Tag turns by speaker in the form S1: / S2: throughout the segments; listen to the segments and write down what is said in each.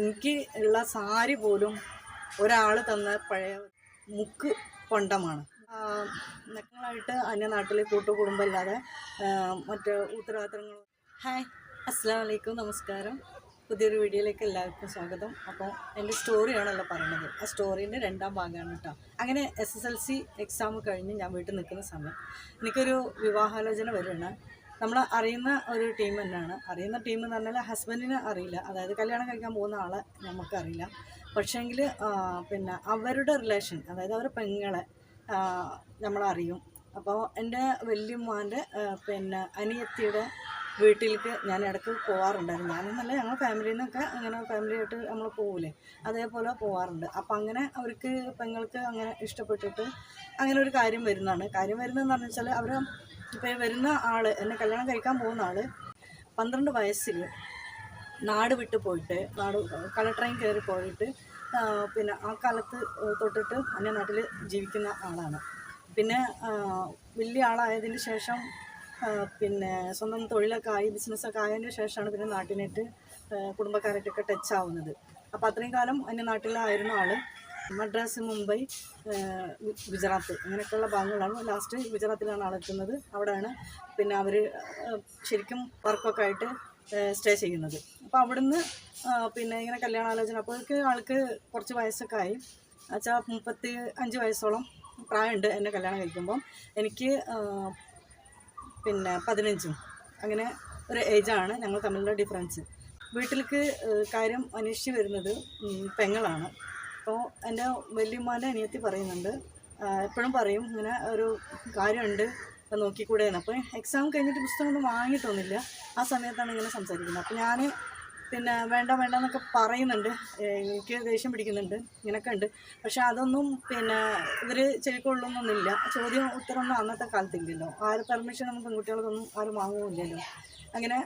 S1: എനിക്ക് ഉള്ള സാരി പോലും ഒരാൾ തന്ന പഴയ മുക്ക് കൊണ്ടമാണ്. ഞങ്ങളായിട്ട് അന്യനാട്ടിലെ കൂട്ടുകുടുംബം ഇല്ലാതെ മറ്റ് ഉത്തരവാദിത്തങ്ങൾ ഹായ് അസ്സാം വലൈക്കും നമസ്കാരം. പുതിയൊരു വീഡിയോയിലേക്ക് എല്ലാവർക്കും സ്വാഗതം. അപ്പോൾ എന്റെ സ്റ്റോറിയാണല്ലോ പറയുന്നത്. ആ സ്റ്റോറീന്റെ രണ്ടാം ഭാഗമാണ് കേട്ടോ. അങ്ങനെ S S L C exam കഴിഞ്ഞ് ഞാൻ വീട്ടിൽ നിൽക്കുന്ന സമയം എനിക്കൊരു വിവാഹാലോചന വരുകയാണ് നമ്മൾ അറിയുന്ന ഒരു ടീം തന്നെയാണ്. അറിയുന്ന ടീം എന്ന് പറഞ്ഞാൽ ഹസ്ബൻഡിന് അറിയില്ല. അതായത് കല്യാണം കഴിക്കാൻ പോകുന്ന ആളെ നമുക്കറിയില്ല പക്ഷേങ്കിൽ പിന്നെ അവരുടെ റിലേഷൻ അതായത് അവരുടെ പെങ്ങളെ നമ്മളറിയും അപ്പോൾ എന്റെ വല്യമ്മാന്റെ പിന്നെ അനിയത്തിയുടെ വീട്ടിലേക്ക് ഞാൻ ഇടയ്ക്ക് പോകാറുണ്ടായിരുന്നു ഞാനെന്നല്ല ഞങ്ങൾ ഫാമിലിയിൽ നിന്നൊക്കെ അങ്ങനെ ഫാമിലിയായിട്ട് നമ്മൾ പോകില്ലേ അതേപോലെ പോകാറുണ്ട് അപ്പം അങ്ങനെ അവർക്ക് പെങ്ങൾക്ക് അങ്ങനെ ഇഷ്ടപ്പെട്ടിട്ട് അങ്ങനെ ഒരു കാര്യം വരുന്നതാണ്. കാര്യം വരുന്നതെന്ന് പറഞ്ഞാൽ അവർ ഇപ്പോൾ വരുന്ന ആൾ എന്നെ കല്യാണം കഴിക്കാൻ പോകുന്ന ആൾ പന്ത്രണ്ട് വയസ്സിൽ നാട് വിട്ടു പോയിട്ട് നാട് കല ട്രെയിൻ കയറി പോയിട്ട് പിന്നെ ആ കാലത്ത് തൊട്ടിട്ട് അന്യനാട്ടിൽ ജീവിക്കുന്ന ആളാണ്. പിന്നെ വലിയ ആളായതിന് ശേഷം പിന്നെ സ്വന്തം തൊഴിലൊക്കെ ആയി ബിസിനസ്സൊക്കെ ആയതിന് ശേഷമാണ് പിന്നെ നാട്ടിനായിട്ട് കുടുംബക്കാരായിട്ടൊക്കെ ടച്ച് ആവുന്നത്. അപ്പോൾ അത്രയും കാലം അന്യനാട്ടിലായിരുന്ന ആൾ മദ്രാസ് മുംബൈ ഗുജറാത്ത് അങ്ങനെയൊക്കെയുള്ള ഭാഗങ്ങളാണ്. ലാസ്റ്റ് ഗുജറാത്തിലാണ് ആളെത്തുന്നത് അവിടെയാണ് പിന്നെ അവർ ശരിക്കും വർക്കൊക്കെ ആയിട്ട് സ്റ്റേ ചെയ്യുന്നത്. അപ്പോൾ അവിടുന്ന് പിന്നെ ഇങ്ങനെ കല്യാണാലോചന അപ്പോഴേക്ക് ആൾക്ക് കുറച്ച് വയസ്സൊക്കെ ആയി. വെച്ചാൽ മുപ്പത്തി അഞ്ച് വയസ്സോളം പ്രായമുണ്ട് എന്നെ കല്യാണം കഴിക്കുമ്പം. എനിക്ക് പിന്നെ പതിനഞ്ചും അങ്ങനെ ഒരു ഏജാണ് ഞങ്ങൾ തമ്മിലുള്ള ഡിഫറൻസ് വീട്ടിലേക്ക് കാര്യം അന്വേഷിച്ച് വരുന്നത് പെങ്ങളാണ്. അപ്പോൾ എന്റെ വല്യമ്മാന്റെ അനിയത്തി പറയുന്നുണ്ട് എപ്പോഴും പറയും ഇങ്ങനെ ഒരു കാര്യമുണ്ട് നോക്കിക്കൂടെയാണ് അപ്പോൾ എക്സാം കഴിഞ്ഞിട്ട് പുസ്തകമൊന്നും വാങ്ങിയിട്ടൊന്നുമില്ല. ആ സമയത്താണ് ഇങ്ങനെ സംസാരിക്കുന്നത്. അപ്പോൾ ഞാൻ പിന്നെ വേണ്ട വേണ്ട എന്നൊക്കെ പറയുന്നുണ്ട്. എനിക്ക് ദേഷ്യം പിടിക്കുന്നുണ്ട് ഇങ്ങനെയൊക്കെ ഉണ്ട്. പക്ഷെ അതൊന്നും പിന്നെ ഇവർ ചെവിക്കൊള്ളുന്നൊന്നുമില്ല ചോദ്യം ഉത്തരമൊന്നും അന്നത്തെ കാലത്തില്ലല്ലോ. പെർമിഷൻ നമുക്ക് പെൺകുട്ടികൾക്കൊന്നും ആരും വാങ്ങുമില്ലല്ലോ അങ്ങനെ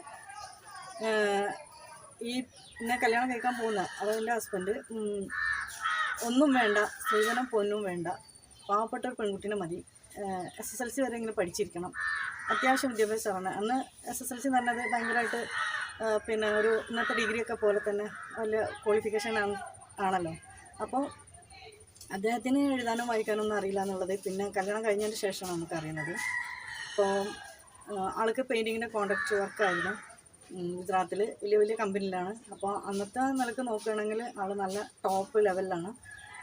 S1: ഈ പിന്നെ കല്യാണം കഴിക്കാൻ പോകുന്ന അതായത് എന്റെ ഹസ്ബൻഡ് ഒന്നും വേണ്ട സ്ത്രീധനം പൊന്നും വേണ്ട. പാവപ്പെട്ട ഒരു പെൺകുട്ടീനെ മതി. എസ് എസ് എൽ സി വരെ ഇങ്ങനെ പഠിച്ചിരിക്കണം. അത്യാവശ്യം വിദ്യാഭ്യാസമാണ്. അന്ന് എസ് എസ് എൽ സി എന്ന് പറഞ്ഞത് ഭയങ്കരമായിട്ട് പിന്നെ ഒരു ഇന്നത്തെ ഡിഗ്രിയൊക്കെ പോലെ തന്നെ വലിയ ക്വാളിഫിക്കേഷൻ ആണ് ആണല്ലോ. അപ്പോൾ അദ്ദേഹത്തിന് എഴുതാനും വായിക്കാനും ഒന്നും അറിയില്ല എന്നുള്ളത് പിന്നെ കല്യാണം കഴിഞ്ഞതിന് ശേഷമാണ് നമുക്ക് അറിയുന്നത്. അപ്പോൾ ആൾക്ക് പെയിന്റിങ്ങിന്റെ കോൺട്രാക്ട് വർക്കായിരുന്നു ഗുജറാത്തിൽ വലിയ വലിയ കമ്പനിയിലാണ്. അപ്പോൾ അന്നത്തെ നിലയ്ക്ക് നോക്കുകയാണെങ്കിൽ ആൾ നല്ല ടോപ്പ് ലെവലിലാണ്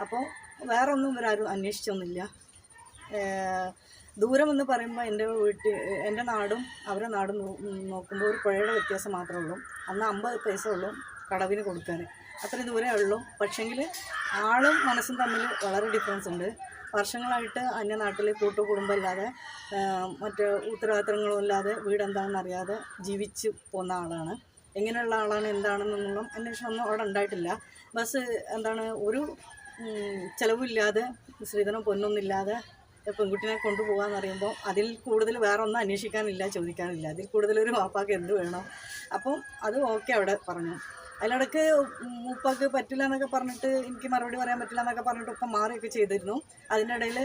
S1: അപ്പോൾ വേറെ ഒന്നും ഇവരാരും അന്വേഷിച്ചൊന്നുമില്ല. ദൂരം എന്ന് പറയുമ്പോൾ എന്റെ വീട്ടിൽ എന്റെ നാടും അവരുടെ നാടും നോക്കുമ്പോൾ ഒരു പുഴയുടെ വ്യത്യാസം മാത്രമേ ഉള്ളൂ. അന്ന് അമ്പത് പൈസ ഉള്ളൂ കടവിന് കൊടുക്കാൻ അത്രയും ദൂരമേ ഉള്ളൂ. പക്ഷേങ്കിൽ ആളും മനസ്സും തമ്മിൽ വളരെ ഡിഫറൻസ് ഉണ്ട്. വർഷങ്ങളായിട്ട് അന്യനാട്ടിൽ കൂട്ടുകുടുംബം ഇല്ലാതെ ഏഹ് മറ്റ് ഉത്തരവാദിത്തങ്ങളും ഇല്ലാതെ വീട് എന്താണെന്ന് അറിയാതെ ജീവിച്ച് പോകുന്ന ആളാണ്. എങ്ങനെയുള്ള ആളാണ് എന്താണെന്നുള്ള അന്വേഷണമൊന്നും അവിടെ ഉണ്ടായിട്ടില്ല. ബസ് എന്താണ് ഒരു ചിലവില്ലാതെ സ്ത്രീധനം പൊന്നൊന്നുമില്ലാതെ പെൺകുട്ടിനെ കൊണ്ടുപോകാന്ന് പറയുമ്പോൾ അതിൽ കൂടുതൽ വേറെ ഒന്നും അന്വേഷിക്കാനില്ല ചോദിക്കാനില്ല. അതിൽ കൂടുതൽ ഒരു വാപ്പാക്ക് എന്ത് വേണം? അപ്പം അത് ഓക്കെ അവിടെ പറഞ്ഞു. അതിലിടക്ക് ഉപ്പാക്ക് പറ്റില്ല എന്നൊക്കെ പറഞ്ഞിട്ട് എനിക്ക് മറുപടി പറയാൻ പറ്റില്ല എന്നൊക്കെ പറഞ്ഞിട്ട് ഉപ്പ മാറിയൊക്കെ ചെയ്തിരുന്നു. അതിനിടയിൽ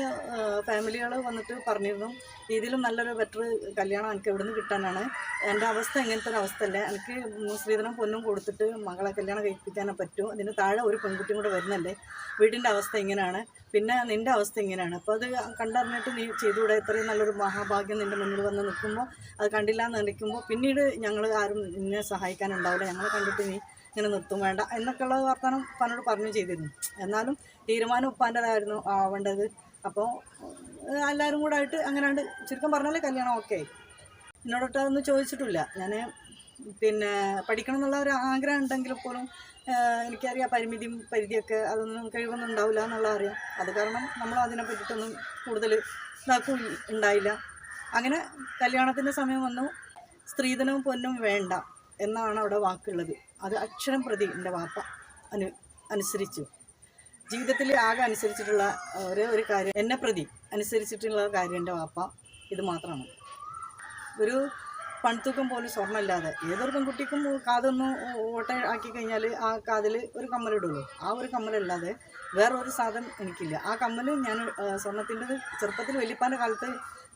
S1: ഫാമിലികൾ വന്നിട്ട് പറഞ്ഞിരുന്നു ഇതിലും നല്ലൊരു ബെറ്റർ കല്യാണം എനിക്ക് എവിടെ നിന്ന് കിട്ടാനാണ്. എന്റെ അവസ്ഥ ഇങ്ങനത്തെ ഒരു അവസ്ഥയല്ലേ. എനിക്ക് സ്ത്രീധനം പൊന്നും കൊടുത്തിട്ട് മകളെ കല്യാണം കഴിപ്പിക്കാനേ പറ്റൂ. അതിന് താഴെ ഒരു പെൺകുട്ടിയും കൂടെ വരുന്നല്ലേ വീടിന്റെ അവസ്ഥ ഇങ്ങനെയാണ്. പിന്നെ നിന്റെ അവസ്ഥ ഇങ്ങനെയാണ്. അപ്പോൾ അത് കണ്ടറിഞ്ഞിട്ട് നീ ചെയ്തുകൂടെ? ഇത്രയും നല്ലൊരു മഹാഭാഗ്യം നിന്റെ മുന്നിൽ വന്ന് നിൽക്കുമ്പോൾ അത് കണ്ടില്ല എന്ന് നിൽക്കുമ്പോൾ പിന്നീട് ഞങ്ങൾ ആരും നിന്നെ സഹായിക്കാനുണ്ടാവില്ല. ഞങ്ങളെ കണ്ടിട്ട് നീ ഇങ്ങനെ നിർത്തും വേണ്ട എന്നൊക്കെയുള്ള വർത്തമാനം ഉപ്പാനോട് പറഞ്ഞു ചെയ്തിരുന്നു. എന്നാലും തീരുമാനം ഉപ്പാന്റെതായിരുന്നു ആവേണ്ടത്. അപ്പോൾ എല്ലാവരും കൂടെ ആയിട്ട് അങ്ങനെയാണ്ട് ചുരുക്കം പറഞ്ഞാലേ കല്യാണം ഓക്കെ ആയി. എന്നോടൊട്ട് അതൊന്നും ചോദിച്ചിട്ടില്ല. ഞാൻ പിന്നെ പഠിക്കണം എന്നുള്ള ഒരു ആഗ്രഹം ഉണ്ടെങ്കിൽ പോലും എനിക്കറിയാം പരിമിതിയും പരിധിയൊക്കെ അതൊന്നും കഴിവൊന്നും ഉണ്ടാവില്ല എന്നുള്ള അറിയാം. അത് കാരണം നമ്മൾ അതിനെ പറ്റിയിട്ടൊന്നും കൂടുതൽ ഇതാക്കും ഉണ്ടായില്ല. അങ്ങനെ കല്യാണത്തിന്റെ സമയം വന്നു. സ്ത്രീധനവും പൊന്നും വേണ്ട എന്നാണ് അവിടെ വാക്കുള്ളത്. അത് അക്ഷരം പ്രതി എന്റെ വാപ്പ അനു അനുസരിച്ചു. ജീവിതത്തിൽ ആകെ അനുസരിച്ചിട്ടുള്ള ഒരേ ഒരു കാര്യം എന്നെ പ്രതി അനുസരിച്ചിട്ടുള്ള കാര്യം എന്റെ വാപ്പ ഇത് മാത്രമാണ്. ഒരു പൺതൂക്കം പോലും സ്വർണമില്ലാതെ ഏതൊരു പെൺകുട്ടിക്കും കാതൊന്ന് ഓട്ട ആക്കി കഴിഞ്ഞാൽ ആ കാതിൽ ഒരു കമ്മലിടുള്ളൂ. ആ ഒരു കമ്മലല്ലാതെ വേറെ ഒരു സാധനം എനിക്കില്ല. ആ കമ്മൽ ഞാൻ സ്വർണത്തിന്റെ ചെറുപ്പത്തിൽ വലിപ്പാന്റെ കാലത്ത്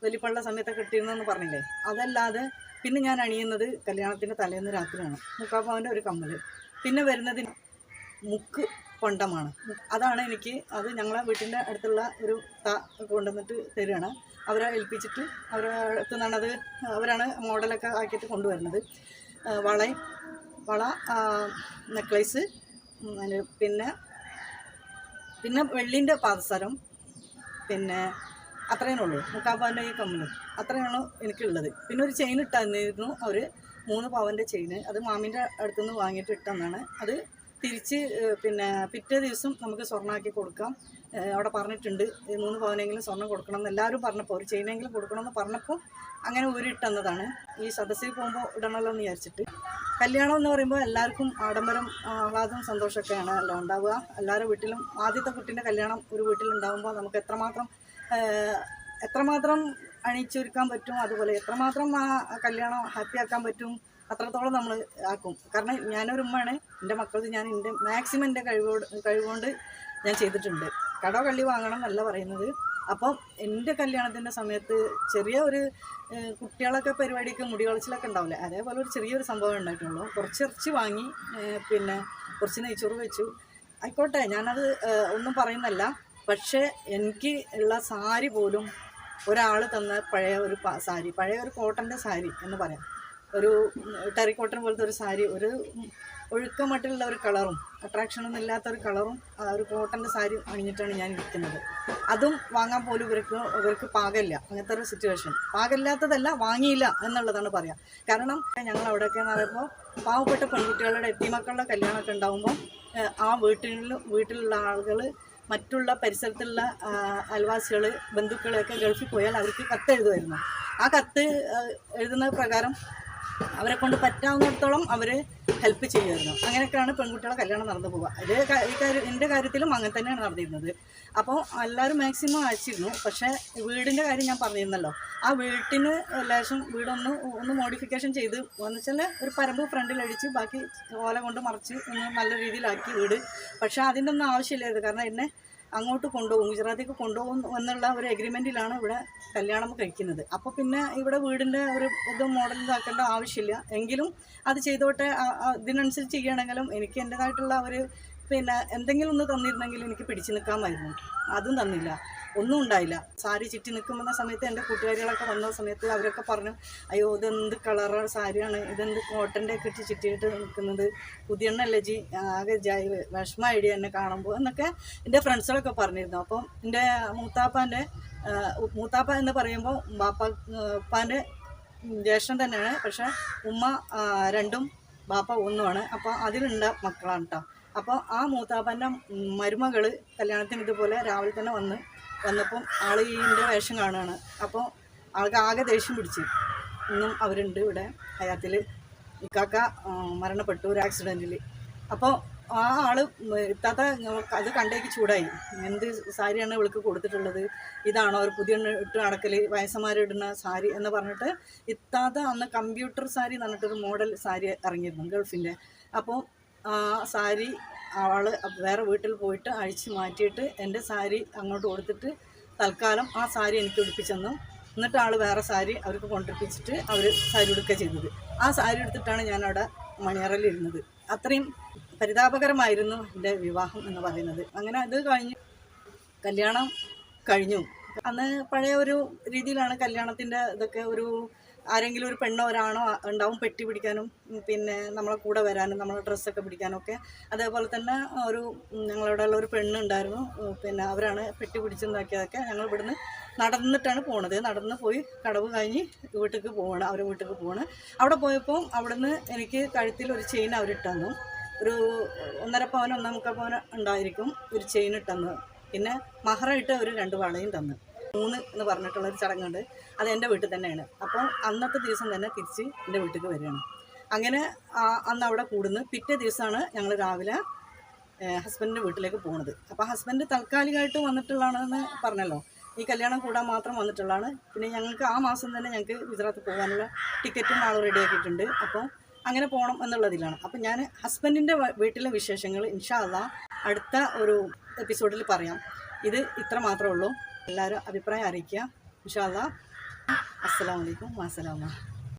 S1: വലിപ്പുള്ള സമയത്തൊക്കെ ഇട്ടിരുന്നെന്ന് പറഞ്ഞില്ലേ? അതല്ലാതെ പിന്നെ ഞാൻ അണിയുന്നത് കല്യാണത്തിന്റെ തലേന്ന് രാത്രിയാണ്. മുക്കാപ്പാവിന്റെ ഒരു കമ്മൽ പിന്നെ വരുന്നതിന് മുക്ക് കൊണ്ടമാണ്. അതാണ് എനിക്ക് അത് ഞങ്ങളെ വീട്ടിന്റെ അടുത്തുള്ള ഒരു ത കൊണ്ടുവന്നിട്ട് തരികയാണ്. അവരെ ഏൽപ്പിച്ചിട്ട് അവരെ അടുത്ത് നിന്നാണ് അവരാണ് മോഡലൊക്കെ ആക്കിയിട്ട് കൊണ്ടുവരുന്നത്. വള വള നെക്ലേസ് പിന്നെ പിന്നെ വെള്ളിന്റെ പാദസരം പിന്നെ അത്രയേ ഉള്ളൂ. മുക്കാപ്പാന്റെ ഈ കമ്മലും അത്രയാണ് എനിക്കുള്ളത്. പിന്നെ ഒരു ചെയിൻ ഇട്ടായിരുന്നു അവർ മൂന്ന് പവന്റെ ചെയിന് അത് മാമിന്റെ അടുത്തുനിന്ന് വാങ്ങിയിട്ട് ഇട്ടെന്നാണ്. അത് തിരിച്ച് പിന്നെ പിറ്റേ ദിവസം നമുക്ക് സ്വർണമാക്കി കൊടുക്കാം. അവിടെ പറഞ്ഞിട്ടുണ്ട്. മൂന്ന് പവനെങ്കിലും സ്വർണം കൊടുക്കണം എന്ന് എല്ലാവരും പറഞ്ഞപ്പോൾ ഒരു ചെയിനെങ്കിലും കൊടുക്കണമെന്ന് പറഞ്ഞപ്പോൾ അങ്ങനെ ഊരിട്ടെന്നതാണ് ഈ സദസ്സിൽ പോകുമ്പോൾ ഇടണമല്ലോ എന്ന് വിചാരിച്ചിട്ട്. കല്യാണം എന്ന് പറയുമ്പോൾ എല്ലാവർക്കും ആഡംബരം ആഹ്ലാദം സന്തോഷമൊക്കെയാണ് അല്ല ഉണ്ടാവുക. എല്ലാവരുടെ വീട്ടിലും ആദ്യത്തെ കുട്ടീന്റെ കല്യാണം ഒരു വീട്ടിലുണ്ടാകുമ്പോൾ നമുക്ക് എത്രമാത്രം എത്രമാത്രം അണിയിച്ചൊരുക്കാൻ പറ്റും അതുപോലെ എത്രമാത്രം ആ കല്യാണം ഹാപ്പി ആക്കാൻ പറ്റും അത്രത്തോളം നമ്മൾ ആക്കും. കാരണം ഞാനൊരു ഉമ്മയാണ് എന്റെ മക്കൾക്ക് ഞാൻ എന്റെ മാക്സിമം എന്റെ കഴിവോട് കഴിവുകൊണ്ട് ഞാൻ ചെയ്തിട്ടുണ്ട്. കട കള്ളി വാങ്ങണം എന്നല്ല പറയുന്നത്. അപ്പം എന്റെ കല്യാണത്തിന്റെ സമയത്ത് ചെറിയ ഒരു കുട്ടികളൊക്കെ പരിപാടിക്ക് മുടി കളച്ചിലൊക്കെ ഉണ്ടാവില്ലേ? അതേപോലെ ഒരു ചെറിയൊരു സംഭവം ഉണ്ടായിട്ടുള്ളൂ. കുറച്ച് ഇറച്ചി വാങ്ങി പിന്നെ കുറച്ച് നെയ്ച്ചോറ് വെച്ചു. ആയിക്കോട്ടെ ഞാനത് ഒന്നും പറയുന്നല്ല. പക്ഷേ എനിക്ക് ഉള്ള സാരി പോലും ഒരാൾ തന്ന പഴയ ഒരു സാരി പഴയ ഒരു കോട്ടന്റെ സാരി എന്ന് പറയാം. ഒരു ടെറി കോട്ടൺ പോലത്തെ ഒരു സാരി ഒരു ഒഴുക്കമട്ടിലുള്ള ഒരു കളറും അട്രാക്ഷനൊന്നും ഇല്ലാത്ത ഒരു കളറും ആ ഒരു കോട്ടന്റെ സാരി അണിഞ്ഞിട്ടാണ് ഞാൻ ഇരിക്കുന്നത്. അതും വാങ്ങാൻ പോലും ഇവർക്ക് ഇവർക്ക് പാകമില്ല അങ്ങനത്തെ ഒരു സിറ്റുവേഷൻ പാകമില്ലാത്തതല്ല വാങ്ങിയില്ല എന്നുള്ളതാണ് പറയാം. കാരണം ഞങ്ങൾ അവിടെയൊക്കെ എന്ന് പറയുമ്പോൾ പാവപ്പെട്ട പെൺകുട്ടികളുടെ എത്തിമക്കളുടെ കല്യാണമൊക്കെ ഉണ്ടാകുമ്പോൾ ആ വീട്ടിൽ വീട്ടിലുള്ള ആളുകൾ മറ്റുള്ള പരിസരത്തുള്ള അയൽവാസികൾ ബന്ധുക്കളെയൊക്കെ ഗൾഫിൽ പോയാൽ അവർക്ക് കത്ത് എഴുതുമായിരുന്നു. ആ കത്ത് എഴുതുന്ന പ്രകാരം അവരെ കൊണ്ട് പറ്റാവുന്നിടത്തോളം അവർ ഹെൽപ്പ് ചെയ്യുമായിരുന്നു. അങ്ങനെയൊക്കെയാണ് പെൺകുട്ടികളെ കല്യാണം നടന്നു പോവുക. അത് ഈ കാര്യം എന്റെ കാര്യത്തിലും അങ്ങനെ തന്നെയാണ് നടന്നിരുന്നത്. അപ്പോൾ എല്ലാവരും മാക്സിമം അയച്ചിരുന്നു. പക്ഷേ വീടിന്റെ കാര്യം ഞാൻ പറഞ്ഞിരുന്നല്ലോ. ആ വീട്ടിന് ലേശം വീടൊന്ന് ഒന്ന് മോഡിഫിക്കേഷൻ ചെയ്ത് എന്ന് വെച്ചാൽ ഒരു പരമ്പ് ഫ്രണ്ടിലടിച്ച് ബാക്കി ഓല കൊണ്ട് മറിച്ച് ഒന്ന് നല്ല രീതിയിലാക്കി വീട്. പക്ഷേ അതിന്റെ ഒന്നും ആവശ്യമില്ലായിരുന്നു. കാരണം എന്നെ അങ്ങോട്ട് കൊണ്ടുപോകും ഗുജറാത്തേക്ക് കൊണ്ടുപോകും എന്നുള്ള ഒരു എഗ്രിമെന്റിലാണ് ഇവിടെ കല്യാണം കഴിക്കുന്നത്. അപ്പോൾ പിന്നെ ഇവിടെ വീടിന്റെ ഒരു ഇത് മോഡൽ ഇതാക്കേണ്ട ആവശ്യമില്ല. എങ്കിലും അത് ചെയ്തോട്ടെ ഇതിനനുസരിച്ച് ചെയ്യുകയാണെങ്കിലും എനിക്ക് എന്റെതായിട്ടുള്ള ഒരു പിന്നെ എന്തെങ്കിലും ഒന്ന് തന്നിരുന്നെങ്കിൽ എനിക്ക് പിടിച്ചു നിൽക്കാമായിരുന്നു. അതും തന്നില്ല. ഒന്നും ഉണ്ടായില്ല. സാരി ചുറ്റി നിൽക്കുന്ന സമയത്ത് എന്റെ കൂട്ടുകാരികളൊക്കെ വന്ന സമയത്ത് അവരൊക്കെ പറഞ്ഞു അയ്യോ ഇതെന്ത് കളറാണ് സാരിയാണ്? ഇതെന്ത് കോട്ടന്റെ ഒക്കെ ഇട്ട് ചുറ്റിയിട്ട് നിൽക്കുന്നത്? പുതിയണ്ണല്ലേ ജി? ആകെ ജായി ഐഡിയ എന്നെ കാണുമ്പോൾ. എന്നൊക്കെ എന്റെ ഫ്രണ്ട്സുകളൊക്കെ പറഞ്ഞിരുന്നു. അപ്പം എന്റെ മൂത്താപ്പാന്റെ മൂത്താപ്പ എന്ന് പറയുമ്പോൾ ബാപ്പ ഉപ്പാന്റെ ജ്യേഷ്ഠൻ തന്നെയാണ്. പക്ഷേ ഉമ്മ രണ്ടും ബാപ്പ ഒന്നുമാണ്. അപ്പോൾ അതിലുണ്ട മക്കളാണ് കേട്ടോ അപ്പോൾ ആ മൂത്താപ്പന്റെ മരുമകൾ കല്യാണത്തിന് ഇതുപോലെ രാവിലെ തന്നെ വന്ന് വന്നപ്പം ആൾ ഈന്റെ വേഷം കാണുകയാണ് അപ്പോൾ ആൾക്ക് ആകെ ദേഷ്യം പിടിച്ച്. ഇന്നും അവരുണ്ട് ഇവിടെ ഹയാത്തിൽ. ഇക്കാക്ക മരണപ്പെട്ടു ഒരു ആക്സിഡന്റിൽ അപ്പോൾ ആ ആൾ ഇത്താത്ത അത് കണ്ടേക്ക് ചൂടായി. എന്ത് സാരിയാണ് ഇവൾക്ക് കൊടുത്തിട്ടുള്ളത്? ഇതാണോ? ഒരു പുതിയ ഇട്ട് നടക്കൽ വയസ്സന്മാരിടുന്ന സാരി എന്ന് പറഞ്ഞിട്ട് ഇത്താത്ത അന്ന് കമ്പ്യൂട്ടർ സാരി എന്ന് പറഞ്ഞിട്ടൊരു മോഡൽ സാരി ഇറങ്ങിയിരുന്നു ഗൾഫിന്റെ അപ്പോൾ ആ സാരി അവൾ വേറെ വീട്ടിൽ പോയിട്ട് അഴിച്ച് മാറ്റിയിട്ട് എന്റെ സാരി അങ്ങോട്ട് കൊടുത്തിട്ട് തൽക്കാലം ആ സാരി എനിക്ക് ഉടുപ്പിച്ചെന്നു. എന്നിട്ട് ആൾ വേറെ സാരി അവർക്ക് കൊണ്ടിരിപ്പിച്ചിട്ട് അവർ സാരി ഉടുക്കുക ചെയ്തത്. ആ സാരി എടുത്തിട്ടാണ് ഞാൻ അവിടെ മണിയറയിലിരുന്നത് അത്രയും പരിതാപകരമായിരുന്നു എന്റെ വിവാഹം എന്ന് പറയുന്നത്. അങ്ങനെ അത് കഴിഞ്ഞ് കല്യാണം കഴിഞ്ഞു. അന്ന് പഴയ ഒരു രീതിയിലാണ് കല്യാണത്തിന്റെ ഇതൊക്കെ ഒരു ആരെങ്കിലും ഒരു പെണ്ണോ ഒരാണോ ഉണ്ടാവും പെട്ടി പിടിക്കാനും പിന്നെ നമ്മളെ കൂടെ വരാനും നമ്മളെ ഡ്രസ്സൊക്കെ പിടിക്കാനും ഒക്കെ. അതേപോലെ തന്നെ ഒരു ഞങ്ങളുടെ ഉള്ള ഒരു പെണ്ണുണ്ടായിരുന്നു. പിന്നെ അവരാണ് പെട്ടി പിടിച്ചുണ്ടാക്കിയതൊക്കെ ഞങ്ങൾ ഇവിടുന്ന് നടന്നിട്ടാണ് പോണത്. നടന്ന് പോയി കടവ് കഴിഞ്ഞ് വീട്ടിലേക്ക് പോവാണ് അവരുടെ വീട്ടിലേക്ക് പോവാണ്. അവിടെ പോയപ്പോൾ അവിടുന്ന് എനിക്ക് കഴുത്തിൽ ഒരു ചെയിൻ അവരിട്ടന്നു ഒരു ഒന്നര പവൻ ഒന്നേ മുക്കാൽ ഉണ്ടായിരിക്കും ഒരു ചെയിൻ ഇട്ടന്ന്. പിന്നെ മഹറ ഇട്ട് അവർ രണ്ട് വളയും തന്നു. മൂന്ന് എന്ന് പറഞ്ഞിട്ടുള്ള ഒരു ചടങ്ങുണ്ട്. അത് എന്റെ വീട്ടിൽ തന്നെയാണ്. അപ്പോൾ അന്നത്തെ ദിവസം തന്നെ തിരിച്ച് എന്റെ വീട്ടിലേക്ക് വരികയാണ്. അങ്ങനെ അന്ന് അവിടെ കൂടുന്നു. പിറ്റേ ദിവസമാണ് ഞങ്ങൾ രാവിലെ ഹസ്ബൻഡിന്റെ വീട്ടിലേക്ക് പോകുന്നത് അപ്പോൾ ഹസ്ബൻഡ് താൽക്കാലികമായിട്ട് വന്നിട്ടുള്ളതാണെന്ന് പറഞ്ഞല്ലോ. ഈ കല്യാണം കൂടാൻ മാത്രം വന്നിട്ടുള്ളതാണ്. പിന്നെ ഞങ്ങൾക്ക് ആ മാസം തന്നെ ഞങ്ങൾക്ക് ഗുജറാത്ത് പോകാനുള്ള ടിക്കറ്റും ആൾ റെഡി ആക്കിയിട്ടുണ്ട്. അപ്പോൾ അങ്ങനെ പോകണം എന്നുള്ളതിലാണ്. അപ്പം ഞാൻ ഹസ്ബൻഡിന്റെ വീട്ടിലെ വിശേഷങ്ങൾ ഇൻഷാ അള്ളാ അടുത്ത ഒരു എപ്പിസോഡിൽ പറയാം. ഇത് ഇത്ര മാത്രമേ ഉള്ളൂ. എല്ലാവരും അഭിപ്രായം അറിയിക്കുക. ഇൻഷാ അള്ളാ അസ്സലാമലൈക്കും വാസലാമ